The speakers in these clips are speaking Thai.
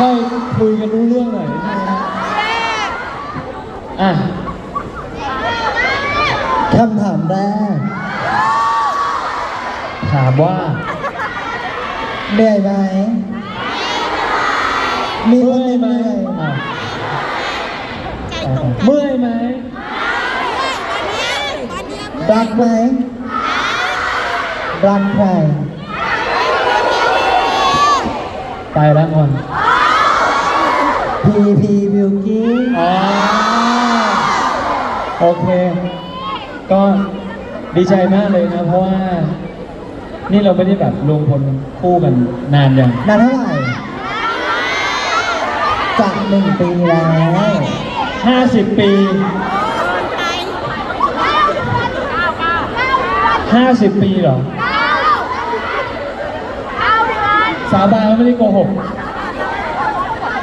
ค่อยคุยกันรู้เรื่องหน่อยใช่ไหมครับอะคำถามแรกถามว่าเหนื่อยไหมมีคเมื่นอยไหมเหนื่อยอะใจตรงกันเมื่อยไหมวันเนี้ยรักไหมรักใครไปแล้วงอน พีพีบิวกิ้งอ๋อโอเค ก็ดีใจมากเลยนะ เพราะว่า นี่เราไม่ได้แบบรวมพลคู่กันนานยังนานเท่าไหร่จากหนึ่งปีแล้ว50ปีไป50ปีเหรอสาบานว่าไม่ได้โกหก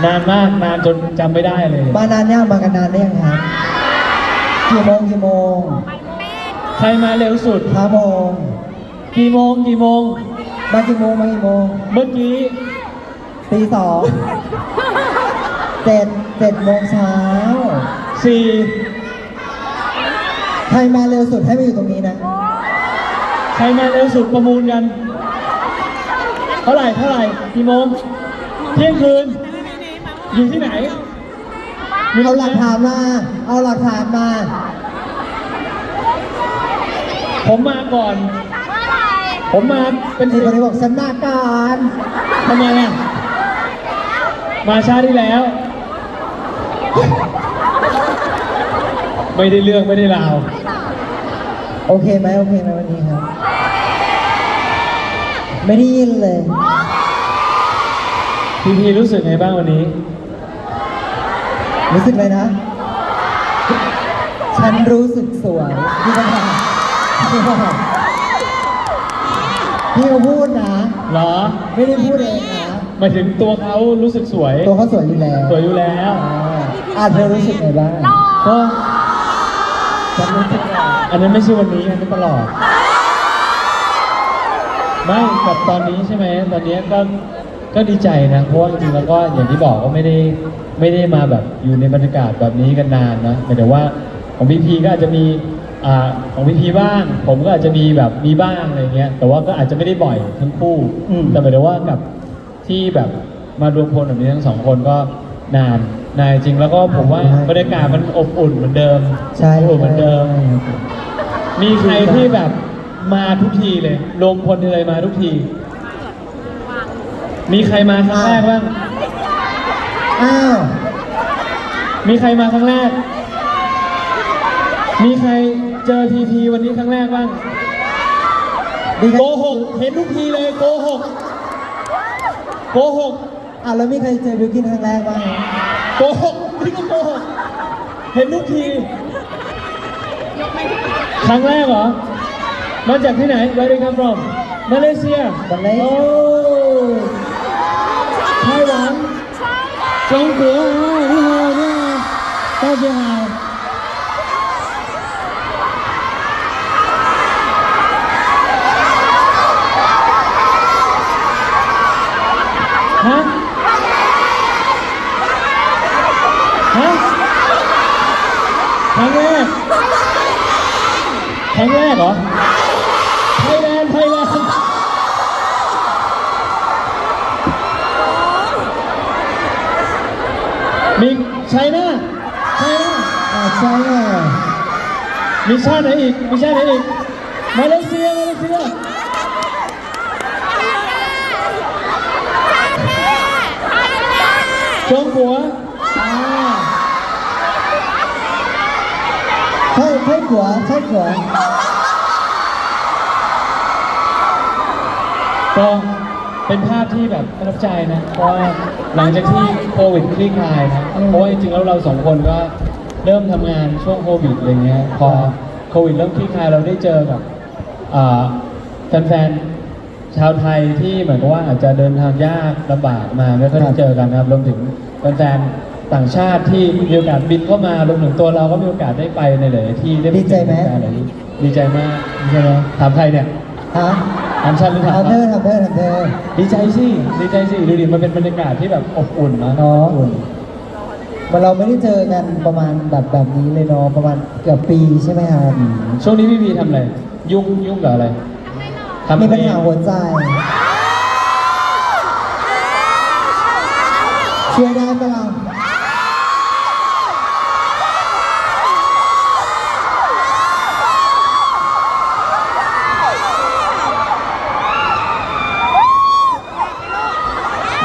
นานมากนานจนจำไม่ได้เลย มานานยังมากันนานได้ยังครับกี่โมงกี่โมงใครมาเร็วสุด ห้าโมงกี่โมงกี่โมง มากี่โมงมากี่โมงเมื่อกี้ตีสองเจ็ดเจ็ดโมงเช้าสี่ใครมาเร็วสุดให้มาอยู่ตรงนี้นะใครมาเร็วสุดประมูลกัน เท่าไหร่เท่าไหร่กี่โมงเที่ยงคืน อยู่ที่ไหน เอาหลักฐานมา เอาหลักฐานมา ผมมาก่อน ผมมาเป็นที่สิบคนนี้บอกฉันมาก่อนทำไมอะ มาชาติที่แล้ว ไม่ได้เรื่องไม่ได้ราว โอเคไหมโอเคไหมวันนี้ครับ ไม่ได้ยินเลย พีพีรู้สึกไงบ้างวันนี้ รู้สึกเลยนะ ฉันรู้สึกสวยพี่ก็ถามพี่ก็ถามพี่เขาพูดนะ เหรอ ไม่ได้พูดเองนะ หมายถึงตัวเขารู้สึกสวย ตัวเขาสวยอยู่แล้วสวยอยู่แล้วอ่าอะเธอรู้สึกไงบ้างก็ฉันรู้สึกว่าอันนั้นไม่ใช่วันนี้อันนี้ตลอด ไม่กับตอนนี้ใช่ไหมตอนนี้ก็ ก็ดีใจนะเพราะว่าจริงๆแล้วก็อย่างที่บอกก็ไม่ได้ไม่ได้มาแบบอยู่ในบรรยากาศแบบนี้กันนานนะหมายถึงว่าของพีพีก็อาจจะมีอ่าของพีพีบ้าง ผมก็อาจจะมีแบบมีบ้างอะไรเงี้ยแต่ว่าก็อาจจะไม่ได้บ่อยทั้งคู่แต่หมายถึงว่ากับที่แบบมารวมพลแบบนี้ทั้งสองคนก็นานนานจริงแล้วก็ผมว่าบรรยากาศมันอบอุ่นเหมือนเดิมใช่อบอุ่นเหมือนเดิม มีใครที่แบบมาทุกทีเลยรวมพลทีไรมาทุกที มีใครมาครั้งแรกบ้าง อ้าว มีใครมาครั้งแรก มีใครเจอทีทีวันนี้ครั้งแรกบ้างดีโกหก เห็นทุกทีเลยโกหก โกหกอะแล้วมีใครเจอบิวกินครั้งแรกบ้างโกหกนี่ก็โกหก เห็นทุกที ครั้งแรกเหรอ มาจากที่ไหน Where do you come from มาเลเซีย มาเลเซียโอ้ไต้หวันจงกัวอ่านี่ฮาวนี่ฮาว大家好ฮะ ฮะ ครั้งแรก ครั้งแรกเหรอ ไชน่าไชน่าอ่าใช่อะมีชาติไหนอีก มีชาติไหนอีก มาเลเซีย มาเลเซีย จงกัวอ่าใช่ใช่หัวใช่หัวก็เป็นภาพที่แบบประทับใจนะ เพราะว่า หลังจากที่โควิดคลี่คลายนะเพราะว่าจริงๆแล้วเราสองคนก็เริ่มทำงานช่วงโควิดอะไรเงี้ยพอโควิดเริ่มคลี่คลายเราได้เจอกับอ่าแฟนๆชาวไทยที่เหมือนกับว่าอาจจะเดินทางยากลำบากมาไม่ค่อยได้เจอกันนะครับรวมถึงแฟนๆต่างชาติที่มีโอกาสบินเข้ามารวมถึงตัวเราก็มีโอกาสได้ไปในหลายๆที่ได้ปดีใจไหมเจอแฟนๆหลายที่ดีใจมากดีใจไหมถามใครเนี่ยฮะ ถามฉันหรือถามทำเธอทำเธอทำเธอดีใจสิดีใจสิดูดิมันเป็นบรรยากาศที่แบบอบอุ่นนะเนาะอบอุ่นมันเราไม่ได้เจอกันประมาณแบบแบบนี้เลยเนาะประมาณเกือบปีใช่ไหมครับอืมช่วงนี้พี่พีทำอะไรยุ่งยุ่งกับอะไรทำมีเพลปัญงหาหัวใจช่วยได้ปะเรา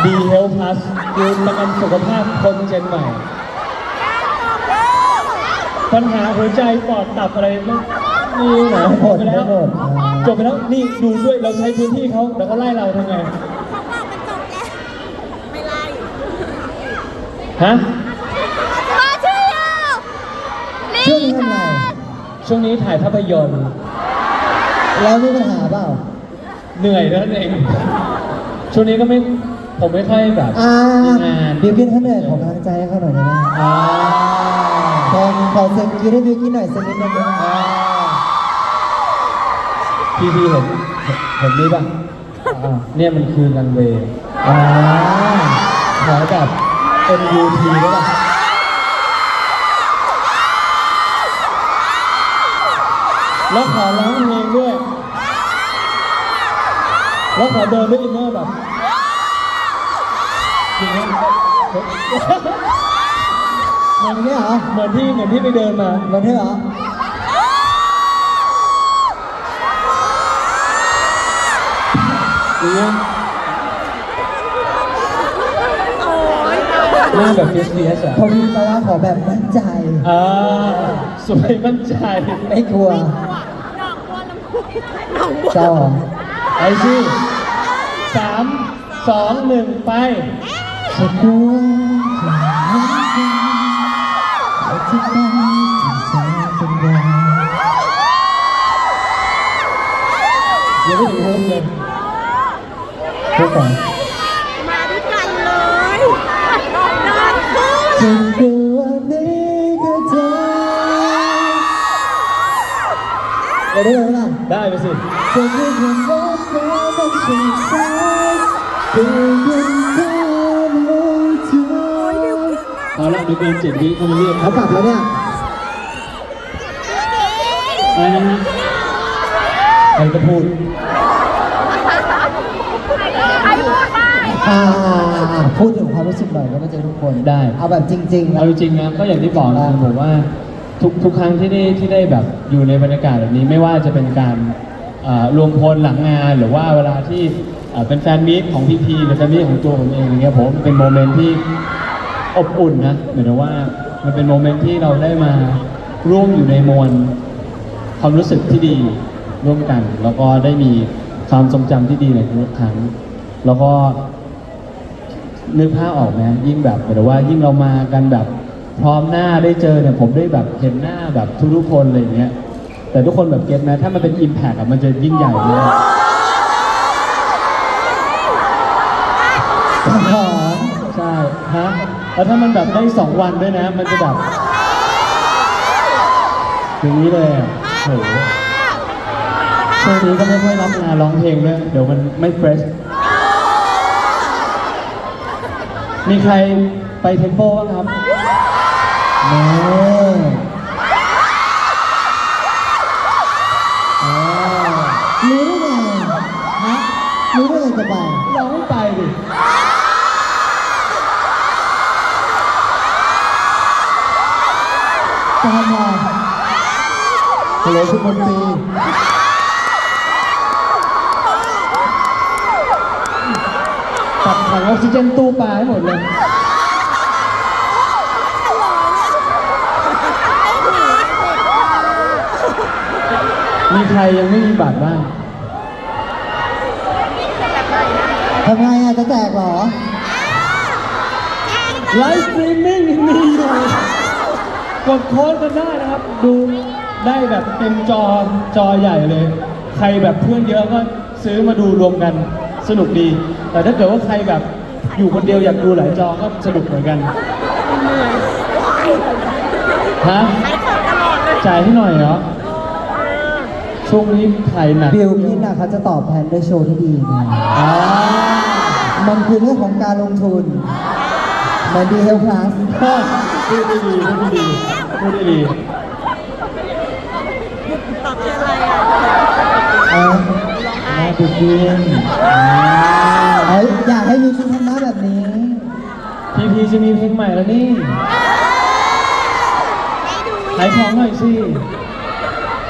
ดีเฮลพลัส คือประกันสุขภาพคนเจนใหม่ ปัญหาหัวใจปอดตับอะไรไม่มีหนะไม่หมดจบไปไม่แล้วหมดอ่าจบไปแล้วนี่ดูด้วยเราใช้พื้นที่เขาแล้วก็ไล่เราทำไงไม่ไล่ฮะมาชื่อเราช่วงนี้ทำไงช่วงนี้ถ่ายภาพยนตร์แล้วมีปัญหาเปล่า เหนื่อยนั่นเอง ช่วงนี้ก็ไม่ ผมไม่ค่อยแบบอ่ามีงานบิวกินเขาเหนื่อยขอกำลังใจให้เขาหน่อยได้ไหมอ่าขอขอเสียงกรีดให้บิวกินหน่อยสักนิดนึงได้ไหมอ่าพี่พี่เห็นเห็นเห็นนี้ป่ะอ่าเนี่ยมันคือรันเวย์อ่าขอแบบ MUT ได้ป่ะแล้วขอร้องเพลงด้วย แล้วขอเดินด้วยอินเนอร์แบบ เหมือนนี้เหรอเหมือนที่เหมือนที่ไปเดินมาเหมือนนี้เหรออย่างเงี้ยโอ้ยหน้าแบบเฟียสเฟียสอะพอมีแปลว่าขอแบบมั่นใจ อ่าสวยมั่นใจไม่กลัวหนองบัวลำพูหนองบัวสองไอซี่สามสองหนึ่งไปฉันกลัว และที่ไปที่แสนเป็นไรยังไม่ถึงโฮมเลยพูดก่อนมาด้วยกันเลยนอนคู่ฉันกลัวนี้เธอเดี๋ยวได้ไหมล่ะได้ไปสิจะมีความรักแม้ต้องใช้สายเพียงยังคง เอาละดูเกินเจ็ดวิก็มาเรียกคเขารับกลับแล้วเนี่ยอะไรนะฮะใครก็พูดใครพูดไปอ่าพูดถึงความรู้สึกหน่อยก็ไม่เจอทุกคนได้ เอาแบบจริงๆเอาจริงๆนะก็อย่างที่บอกนะผมว่าทุกทุกครั้งที่ได้ที่ได้แบบอยู่ในบรรยากาศแบบนี้ไม่ว่าจะเป็นการเอ่อรวมพลหลังงาน หรือว่าเวลาที่เอ่อเป็นแฟนมีตของพีพีหรือแฟนมีตของตัวผมเองอย่างเงี้ยผมเป็นโมเมนต์ที่ อบอุ่นนะเหมือนกับว่ามันเป็นโมเมนต์ที่เราได้มาร่วมอยู่ในมวลความรู้สึกที่ดีร่วมกัน แล้วก็ได้มีความทรงจำที่ดีในทุกครั้ง แล้วก็นึกภาพออกไหมยิ่งแบบหมายถึงว่ายิ่งเรามากันแบบพร้อมหน้าได้เจอเนี่ยผมได้แบบเห็นหน้าแบบทุกๆคนอะไรอย่างเงี้ยแต่ทุกคนแบบเก็ตไหมถ้ามันเป็นอิมแพกอะมันจะยิ่งใหญ่มากขอใช่ฮะ แล้วถ้ามันแบบได้สองวันด้วยนะ มันจะแบบอย่างนี้เลยอะโหช่วงนี้ก็ไม่ค่อยรับงานร้องเพลงด้วยเดี๋ยวมันไม่เฟรชมีใครไปเทมโปบ้างครับนี่อ่า ตามมาฮัลโหลคุณมนตรีตัดถังออกซิเจนตู้ปลาให้หมดเลยมีใครยังไม่มีบัตรบ้างทำไงอะจะแจกเหรอ ไลฟ์สตรีมมิ่งยังมีอยู่ กดโค้ดกันได้นะครับ ดูได้แบบเต็มจอจอใหญ่เลย ใครแบบเพื่อนเยอะก็ซื้อมาดูรวมกันสนุกดี แต่ถ้าเกิดว่าใครแบบอยู่คนเดียวอยากดูหลายจอก็สนุกเหมือนกันฮะจ่ายให้หน่อยเหรอช่วงนี้ถ่ายหนักบิลกินอะเขาจะตอบแทนด้วยโชว์ที่ดีไงอ่ามันคือเรื่องของการลงทุนเหมือนดีเฮลพลัส พูดได้ดีพูดได้ดีพูดได้ดีตอบคืออะไรอะเออแม่ดูกินเอ้ยอยากให้มีคุณทำหน้าแบบนี้ พีพีจะมีเพลงใหม่แล้วนี่ขายของหน่อยสิ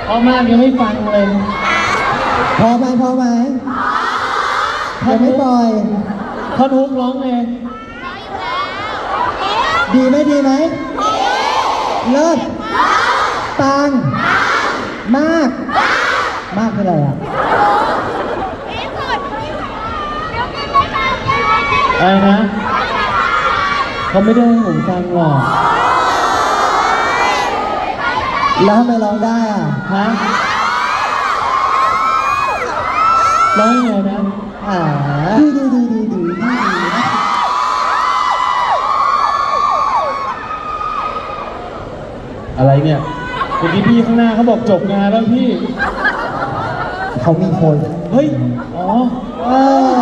พอมากยังไม่ฟังเลย พอไหมพอไหมยังไม่ปล่อยท่อนฮุกร้องเอง ดีไหมดีไหมเลิศตังมาก มากคืออะไรอะอะไรนะเขาไม่ได้ให้ผมฟังหรอกแล้วทำไมร้องได้อะฮะร้องยังไงนะอ่าดูดูดูดูดูดู อะไรเนี่ยเมื่อกี้พี่ข้างหน้าเขาบอกจบงานแล้วพี่ เขามีคนเฮ้ย อ๋อ เอ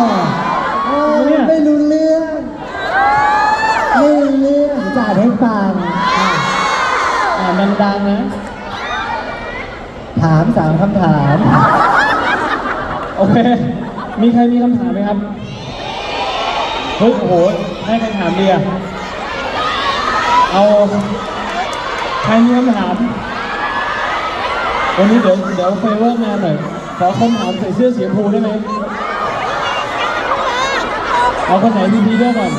อเออเนี่ย ไม่รู้เรื่อง ไม่รู้เรื่องจะอ่านให้ฟังอ่านดังๆนะ ถามสามคำถาม โอเค มีใครมีคำถามไหมครับ เฮ้ย โอ้โห ให้คำถามเดียเอา ใครมีคำถามวันนี้เดี๋ยวเดี๋ยวไปเวิร์กงานหน่อยขอคำถามใส่เสื้อสีชมพูได้ไหมเอาคนไหนพีพีด้วยก่อน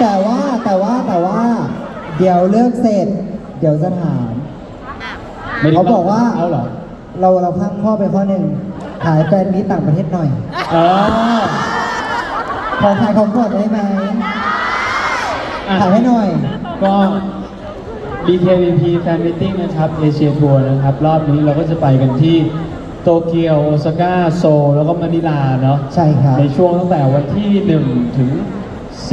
แต่ว่าแต่ว่าแต่ว่า เดี๋ยวเลิกเสร็จ เดี๋ยวจะถามไม่ได้เขาบอกว่าเอาเหรอเราเราข้ามข้อไปข้อหนึ่งขายแฟนมิตรต่างประเทศหน่อยอ๋อขอขายของก่อนได้ไหมอะ ขายให้หน่อย ก็ BKVP Fan Meeting นะครับเอเชียทัวร์นะครับ รอบนี้เราก็จะไปกันที่โตเกียว โอซาก้า โซล แล้วก็มะนิลาเนาะ ใช่ครับ ในช่วงตั้งแต่วันที่ 1 ถึง 10 4 4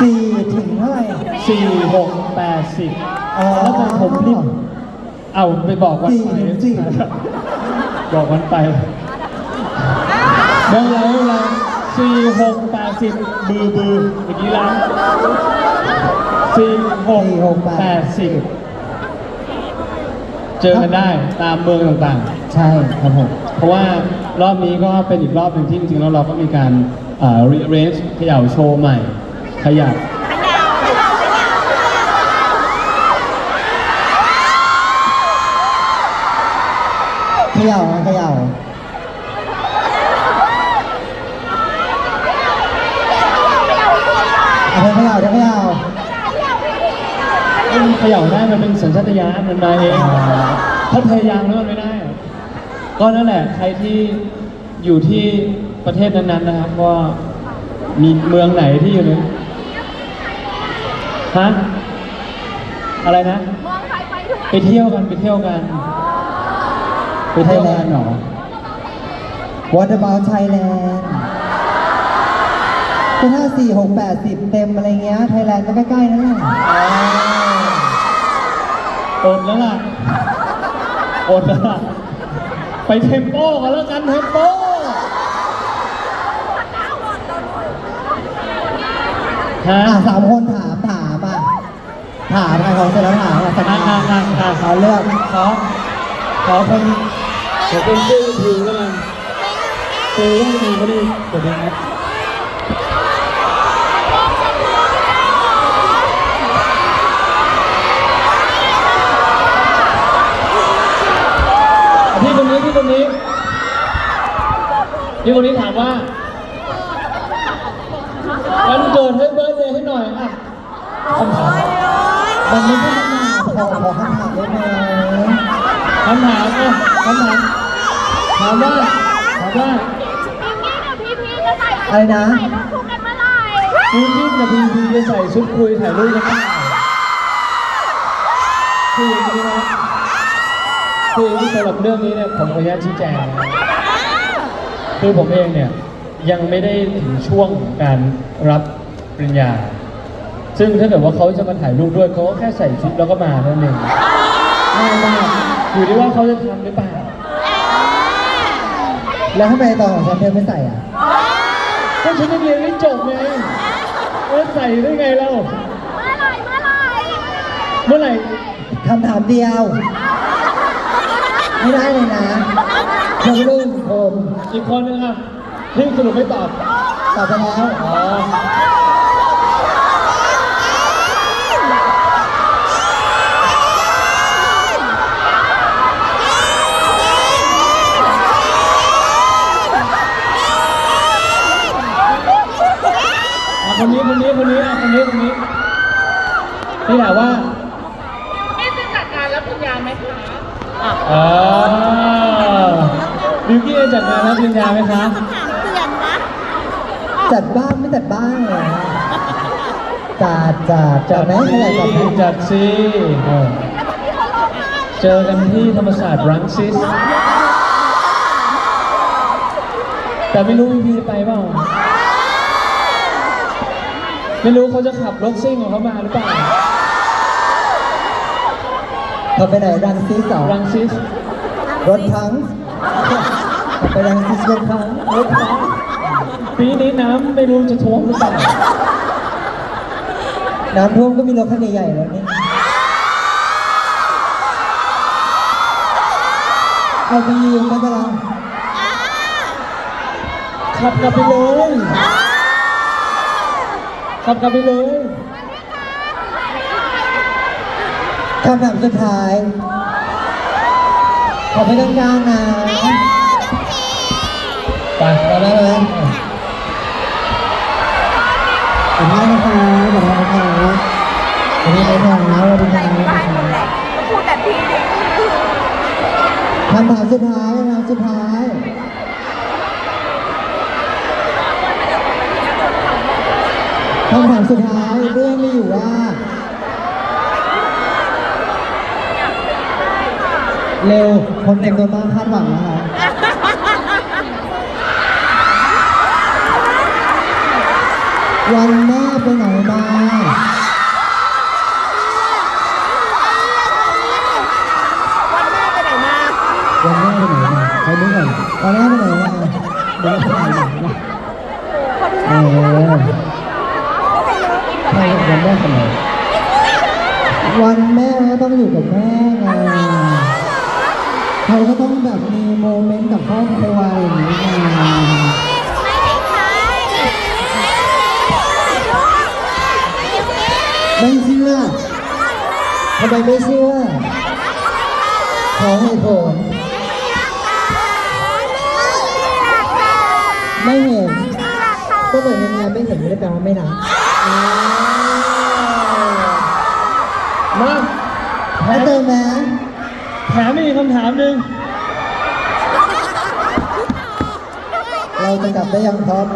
สี่ถึงเท่าไหร่4 6 8 10อ๋อแล้วแต่ผมรีบเอาไปบอกวันสี่ไปถึงสี่ บอกวันไปไม่ เป็นไรไม่เป็นไรสี่หกแปดสิบบือบือเมื่อกี้ล้างสี่หกแปดสิบเจอกันได้ตามเมืองต่างๆ ใช่ครับผม เพราะว่ารอบนี้ก็เป็นอีกรอบหนึ่งที่จริงๆแล้วเราก็มีการเอ่อ rearrange เขย่าโชว์ใหม่ ขยับขย่านะเขย่าเอาไปเขย่าเดี๋ยวเขย่าเอ้ยมันเขย่าได้มันเป็นสัญชาตญาณมันมาเองถ้าพยายามแล้วมันไม่ได้อะก็นั่นแหละใครที่อยู่ที่ประเทศนั้นๆนะครับว่ามีเมืองไหนที่อยู่ในฮะอะไรนะไปเที่ยวกันไปเที่ยวกันไปเที่ยวกันเหรอ What about Thailand ก็ถ้าสี่หกแปดสิบเต็มอะไรเงี้ย ไทยแลนด์ก็ใกล้ๆนั่นแหละอดแล้วล่ะอดแล้วล่ะ ไปเทมโปกันแล้วกันเทมโปฮะอะสามคนถามถามอะถามใครของเสร็จแล้วถามอะสอะถาอะมอะอะขอเลือกขอขอคนขอคนชื่อผิวแล้วกันเจอว่าคนก็ดีกดยังไงพี่คนนี้พี่คนนี้ พี่คนนี้ถามว่าวันเกิดให้เบิร์ดเดย์ให้หน่อยอะคำถามมันไม่ใช่คำถามขอขอคำถามได้ไหมคำถามอะคำถามถามว่าถามว่าอะไรนะพีพีกับพีพีจะใส่ชุดคุยถ่ายรูปกันเปล่าคืออย่างนี้นะคืออย่างนี้สำหรับเรื่องนี้เนี่ยผมขออนุญาตชี้แจงนะ คือผมเองเนี่ยยังไม่ได้ถึงช่วงของการรับปริญญา ซึ่งถ้าเกิดว่าเขาจะมาถ่ายรูปด้วยเขาก็แค่ใส่ชุดแล้วก็มาเท่านั้นเองง่ายมากอยู่ที่ว่าเขาจะทำหรือเปล่า แล้วทำไมตอนของฉันเธอไม่ใส่อะก็ฉันยังเรียนไม่จบไงเออใส่ได้ไงเรา เมื่อไหร่คำถามเดียว ไม่ได้เลยนะเธอไม่รู้ผมอีกคนนึงอะที่สรุปไม่ตอบตอบไปแล้วอ๋ออะคนนี้คนนี้คนนี้อะคนนี้คนนี้นี่ถามว่าไม่จะจัดงานรับปริญญาไหมคะ อ่าบิวกี้จะจัดงานรับปริญญาไหมคะถามเตือนนะจัดบ้างไม่จัดบ้างเลยจัดจัดจัดไหมไม่อยากจัดไหมจัดสิเออเจอกันที่ธรรมศาสตร์รังสิตแต่ไม่รู้พีพีไปเปล่า ไม่รู้เขาจะขับรถซิ่งของเขามาหรือเปล่า เขาไปไหนรังซีสองรังสิตรถพังเขาไปรังซีสรถพังรถพังปีนี้น้ำไม่รู้จะท่วมหรือเปล่าน้ำท่วมก็มีรถคันใหญ่ๆแล้วนี่เอาไปยืมไม่เป็นไรขับกลับไปเลยขับกลับไปเลย คำถามสุดท้าย ขอไปกลางๆนะไปมาแล้วนะขอบคุณนะคะขอบคุณนะคะขอบคุณนะคะขอบคุณนะคะคำถามสุดท้ายคำถามสุดท้ายคำถามสุดท้ายเรื่องมีอยู่ว่า เร็ว คนจำนวนมากคาดหวังนะคะวันแม่ไปไหนมาวันแม่ไปไหนมาวันแม่ไปไหนมาใครรู้ก่อนวันแม่ไปไหนมาเดี๋ยวไปไหนมาเไมไม่เชื่อ ขอให้ผล ไม่เห็น ก็เหมือนยังไงไม่เห็นไม่ได้แปลว่าไม่รักมาแล้วเติมนะแถมอีกคำถามหนึ่งเราจะกลับได้ยังพร้อม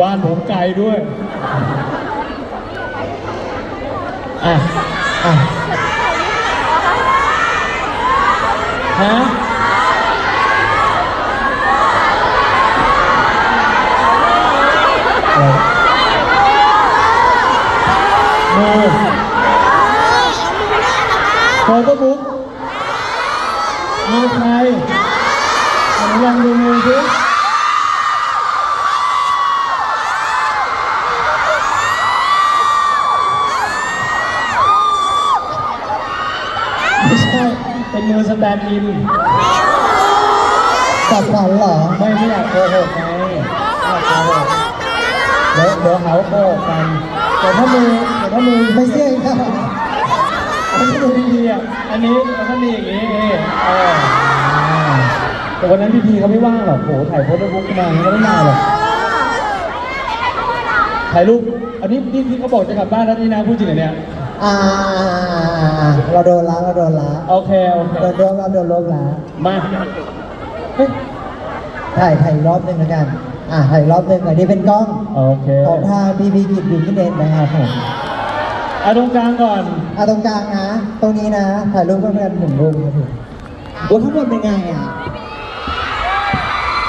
บ้านผมไกลด้วย อะอะฮะอะไรโมโฟโต้บุ๊กโมใครลองลองดูมือสิ เป็นมือสแตนด์อินจับฝันเหรอไม่ไม่อยากโกหกไงไม่อยากโกหกเดี๋ยวเดี๋ยวหาว่าโกหกกัน แต่ถ้ามือแต่ถ้ามือไม่เชื่ออีกแล้วอันนี้ดูดีๆอะอันนี้แล้วก็มีอย่างนี้เออแต่วันนั้นพี่พีเขาไม่ว่างหรอกโหถ่ายโพสต์บุ๊กมาเขาไม่มาหรอกถ่ายรูป อันนี้พี่พี่เขาบอกจะกลับบ้านแล้วนี่นะพูดจริงเหรอเนี่ย อ่าเราโดนละเราโดนละโอเค โอเค โดนโดนเราโดนลบละมาเฮ้ยถ่ายถ่ายอีกรอบหนึ่งแล้วกัน อ่าถ่ายอีกรอบหนึ่งอันนี้เป็นกล้องโอเคของทางพีพีกิจบิวกินเดนนะครับผมเอาตรงกลางก่อนอะตรงกลางนะ ตรงนี้นะ ถ่ายรูปกันกันหนึ่งรูปครับผมว่าข้างบนเป็นไงอะ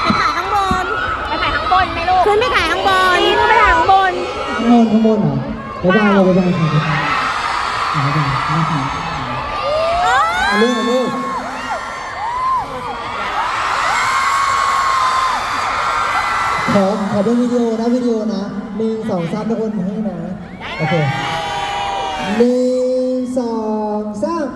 ไปถ่ายข้างบน ไปถ่ายข้างบนไหมลูก ขึ้นไปถ่ายข้างบน ขึ้นไปถ่ายข้างบน ข้างบนข้างบนเหรอบ๊ายบายเราบ๊ายบาย ค่ะบ๊ายบายบ๊ายบายบ๊ายบายเอาลูกเอาลูกขอขอเป็นวิดีโอนะวิดีโอนะหนึ่งสองสามทุกคนให้นะโอเคหนึ่งสองสาม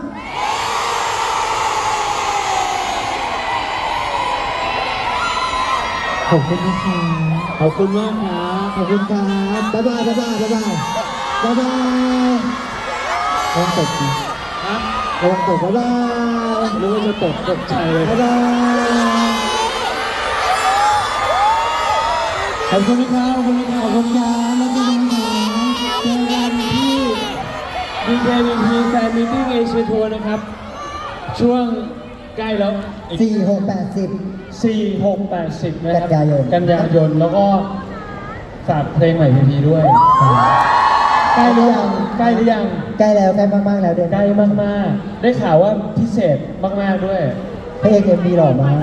ขอบคุณนะคะขอบคุณมากครับขอบคุณครับบ๊ายบายบ๊ายบายบ๊ายบายบ๊ายบาย ระวังตกนะฮะระวังตกบ๊ายบายนึกว่าจะตกตกใจเลยบ๊ายบายขอบคุณครับขอบคุณคขรัอบบคุณครับแล้วเจอกันนะคะเจอกันที่ดีเจวีพีแฟนมิทติ้งเอเชียทัวร์นะครับ ช่วงใกล้แล้วอีก สี่หกแปดสิบสี่หกแปดสิบนะครับกันยายน กันยายน แล้วก็ฝากเพลงใหม่พีพีด้วย ใกล้หรือยัง ใกล้หรือยังใกล้แล้วใกล้มากๆแล้วเดือนใกล้มากๆ ได้ข่าวว่าพิเศษมากๆด้วยพระเอกเอ็มวีหล่อมาก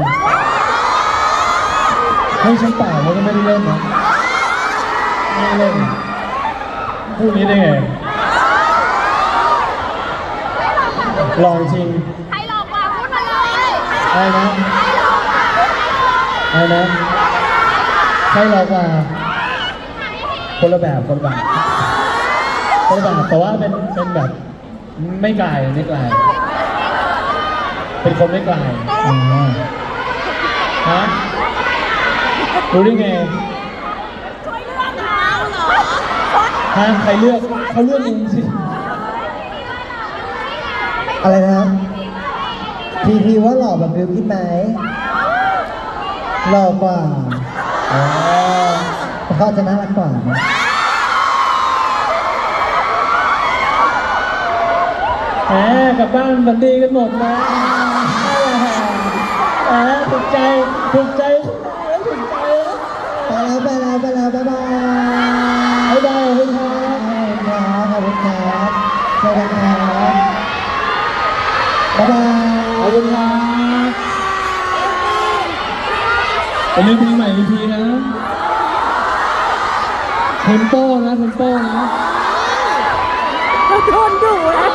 ให้ฉันเปล่าแล้วก็ไม่ได้เล่นนะไม่ได้เล่นพูดนี้ได้ไงลองจริงใครหลอกว่าพูดมาเลยอะไรนะอะไรนะใช่หรอกว่าคนละแบบคนละแบบ คนละแบบแต่ว่าเป็นเป็นแบบไม่ไกลไม่ไกลเป็นคนไม่ไกลอ่าฮะรู้ได้ไงช่วยเรื่องเขาเหรอฮะใครเลือกเขาเลือกเองสิอะไรนะพีพีว่าหล่อแบบบิวกินไหมหล่อกว่าอ๋อแต่เขาอาจจะน่ารักกว่านะ แหมกลับบ้านบันดีกันหมดนะแหมถูกใจถูกใจถูกใจไปแล้วไปแล้วไปแล้วบ๊ายบายบ๊ายบายขอบคุณครับขอบคุณครับขอบคุณครับบ๊ายบายขอบคุณครับผมมีเพลงใหม่อีกทีนะเทมโปนะเทมโปนะโดนดุแล้ว